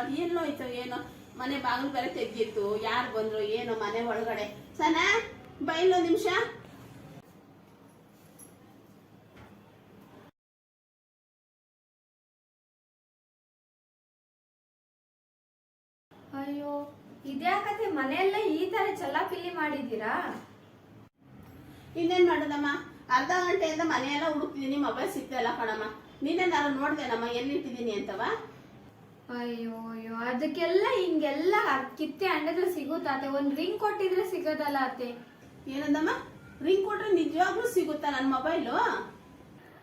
ಅದು ಎಲ್ಲೋಯ್ತು ಏನೋ. ಮನೆ ಬಾಗಿಲು ಬೇರೆ ತೆಗ್ದಿತ್ತು. ಯಾರು ಬಂದ್ರು ಏನೋ ಮನೆ ಒಳಗಡೆ. ಸನ ಬೈಲು ನಿಮಿಷ. ಅಯ್ಯೋ ಇದ್ಯಾಕತೆ ಮನೆಯಲ್ಲೇ ಈ ತರ ಚಲ್ಲಾಪಿಲ್ಲಿ ಮಾಡಿದ್ದೀರಾ? ಇನ್ನೇನ್ ಮಾಡೋದಮ್ಮ? ಅರ್ಧ ಗಂಟೆಯಿಂದ ಮನೆಯೆಲ್ಲ ಹುಡುಕ್ತಿದೀನಿ ಮೊಬೈಲ್ ಸಿಗ್ತಾ ಕಣಮ್ಮ. ನೀನೇ ನಾನು ನೋಡ್ದೇನಮ್ಮ ಎಲ್ಲಿಟ್ಟಿದ್ದೀನಿ ಅಂತವ? ಅಯ್ಯೋ ಅಯ್ಯೋ ಅದಕ್ಕೆಲ್ಲ ಹಿಂಗೆಲ್ಲ ಕಿತ್ತೆ ಅಂಡದ್ರೆ ಸಿಗುತ್ತಾತೆ ಒಂದ್ ರಿಂಗ್ ಕೊಟ್ಟಿದ್ರೆ ಸಿಗೋದಲ್ಲ ಅತ್ತೆ? ಏನಂದಮ್ಮ? ರಿಂಗ್ ಕೊಟ್ರೆ ನಿಜವಾಗ್ಲೂ ಸಿಗುತ್ತಾ ನನ್ನ ಮೊಬೈಲು?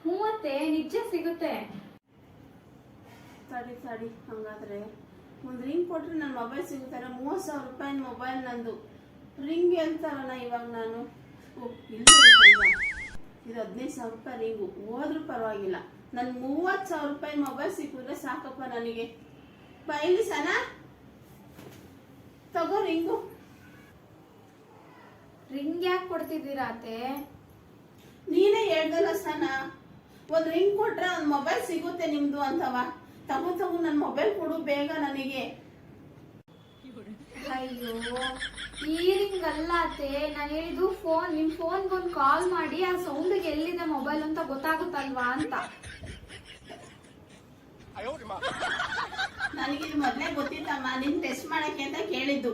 ಮೂವತ್ತೆ ನಿಜ ಸಿಗುತ್ತೆ. ಸರಿ ಸರಿ ಹಂಗಾದ್ರೆ. ಒಂದು ರಿಂಗ್ ಕೊಟ್ರೆ ನನ್ನ ಮೊಬೈಲ್ ಸಿಗುತ್ತಾರೆ ಮೂವತ್ತು ಸಾವಿರ ರೂಪಾಯಿ ಮೊಬೈಲ್ ನಂದು. ರಿಂಗ್ ಹೇಳ್ತಾರಲ್ಲ ಇವಾಗ ನಾನು. ಓ, ಇಲ್ಲೇ? ಇದು ಹದಿನೈದು ಸಾವಿರ ರೂಪಾಯಿ ರಿಂಗು ಹೋದ್ರೂ ಪರವಾಗಿಲ್ಲ. ನನ್ ಮೂವತ್ತು ಸಾವಿರ ರೂಪಾಯಿ ಮೊಬೈಲ್ ಸಿಕ್ಕಿದ್ರೆ ಸಾಕಪ್ಪ ನನಗೆ. ಬೈಲಿ ಸನ. ತಗೋ ರಿಂಗು. ರಿಂಗ್ ಯಾಕೆ ಕೊಡ್ತಿದ್ದೀರಾ ಅತ್ತೆ? ನೀನೇ ಹೇಳ್ದಲ್ಲ ಸನ ಒಂದು ರಿಂಗ್ ಕೊಟ್ರೆ ಒಂದ್ ಮೊಬೈಲ್ ಸಿಗುತ್ತೆ ನಿಮ್ದು ಅಂತವ. ತಗೋ ತಗೋ ನನ್ನ ಮೊಬೈಲ್ ಕೊಡು ಬೇಗ ನನಗೆ. ಅಯ್ಯೋ ಈ ರಿಂಗ್ ಅಲ್ಲ ಅತ್ತೆ ನಾನು ಹೇಳಿದ್ದು ಫೋನ್ ನಿಮ್ ಫೋನ್ ಒಂದು ಕಾಲ್ ಮಾಡಿ ಆ ಸೌಂಡ್ಗೆ ಎಲ್ಲಿದೆ ಮೊಬೈಲ್ ಅಂತ ಗೊತ್ತಾಗುತ್ತಲ್ವಾ ಅಂತ. ನನಗೆ ಇದು ಮೊದಲೇ ಗೊತ್ತಿತ್ತಮ್ಮ ನಿನ್ ಟೆಸ್ಟ್ ಮಾಡಕ್ಕೆ ಅಂತ ಕೇಳಿದ್ದು.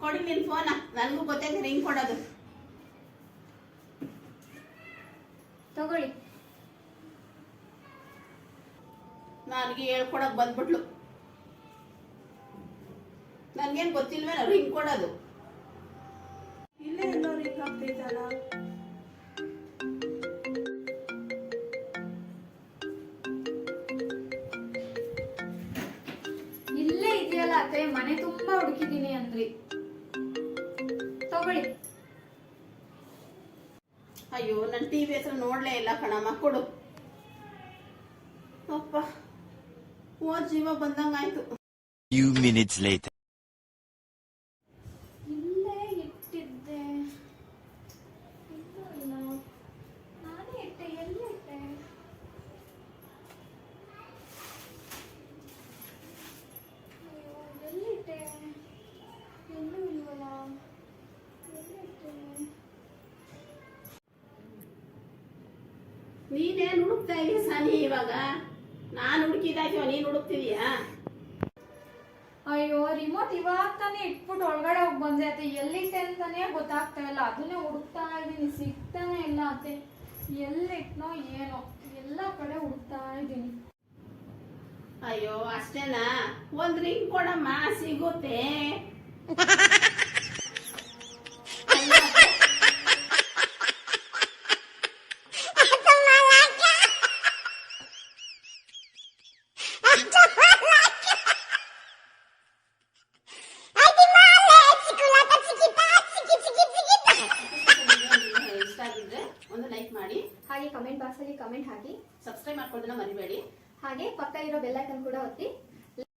ಕೊಡಿ ನಿನ್ ಫೋನ ನನಗೂ ಗೊತ್ತೈತೆ ರಿಂಗ್ ಕೊಡೋದು. ತಗೊಳ್ಳಿ. ನನಗೆ ಹೇಳ್ಕೊಡಕ್ ಬಂದ್ಬಿಟ್ಲು. ನನ್ಗೇನ್ ಗೊತ್ತಿಲ್ವೇ ನಾವು ಹಿಂಗ್ ಕೊಡೋದು. ಇಲ್ಲೇ ಎಲ್ಲೋ ರಿಂಗ್ ಆಗ್ತೈತಲ್ಲ. ಇಲ್ಲೇ ಇದೆಯಲ್ಲ ಅತ್ತೆ ಮನೆ ತುಂಬಾ ಹುಡುಕಿದೀನಿ ಅಂದ್ರಿ. ತಗೊಳ್ಳಿ. ಅಯ್ಯೋ ನನ್ ಟಿವಿ ಹತ್ರ ನೋಡ್ಲೇ ಇಲ್ಲ ಕಣಮ್ಮ ಕೊಡು. ಅಪ್ಪ ಓ ಜೀವ ಬಂದಂಗಾಯ್ತು. You minutes later. ಇಲ್ಲೇ ಇಟ್ಟಿದ್ದೆ ಇನ್ನೂ ಇಲ್ಲ ನಾನೇ ಇಟ್ಟೆ ಎಲ್ಲಿ ಇಟ್ಟೆ ಅಯ್ಯೋ ಎಲ್ಲಿ ಇಟ್ಟೆ ಎಲ್ಲೂ ಇಲ್ವಲ್ಲ ಎಲ್ಲಿ ಇಟ್ಟೆ ನೀನೇನ್ ಹುಡುಕ್ತಾ ಇದೀಯ ಸಾನಿ ಇವಾಗ? ನಾನು ಹುಡುಕಿದಾಯ್ತು ನೀನು ಹುಡುಕ್ತಿದೀಯಾ? ಅಯ್ಯೋ ರಿಮೋಟ್ ಇವಾಗ ತಾನೇ ಇಟ್ಬಿಟ್ಟು ಒಳಗಡೆ ಹೋಗಿ ಬಂದೆ ಅತ್ತೆ. ಎಲ್ಲಿಟ್ಟೆ ಅಂತಾನೆ ಗೊತ್ತಾಗ್ತಾ ಇಲ್ಲ. ಅದನ್ನೇ ಹುಡುಕ್ತಾ ಇದ್ದೀನಿ ಸಿಗ್ತಾನೆ ಇಲ್ಲ ಅತ್ತೆ. ಎಲ್ಲಿಟ್ನೋ ಏನೋ ಎಲ್ಲ ಕಡೆ ಹುಡುಕ್ತಾ ಇದ್ದೀನಿ. ಅಯ್ಯೋ ಅಷ್ಟೇನಾ? ಒಂದ್ ರಿಂಗ್ ಕೊಡಮ್ಮ ಸಿಗುತ್ತೆ. ಲೈಕ್ ಮಾಡಿ. ಹಾಗೆ ಕಮೆಂಟ್ ಬಾಕ್ಸಲ್ಲಿ ಕಮೆಂಟ್ ಹಾಕಿ. ಸಬ್ಸ್ಕ್ರೈಬ್ ಮಾಡ್ಕೊಳ್ಳೋದನ್ನ ಮರಿಬೇಡಿ. ಹಾಗೆ ಪಕ್ಕ ಇರೋ ಬೆಲ್ ಐಕನ್ ಕೂಡ ಒತ್ತಿ.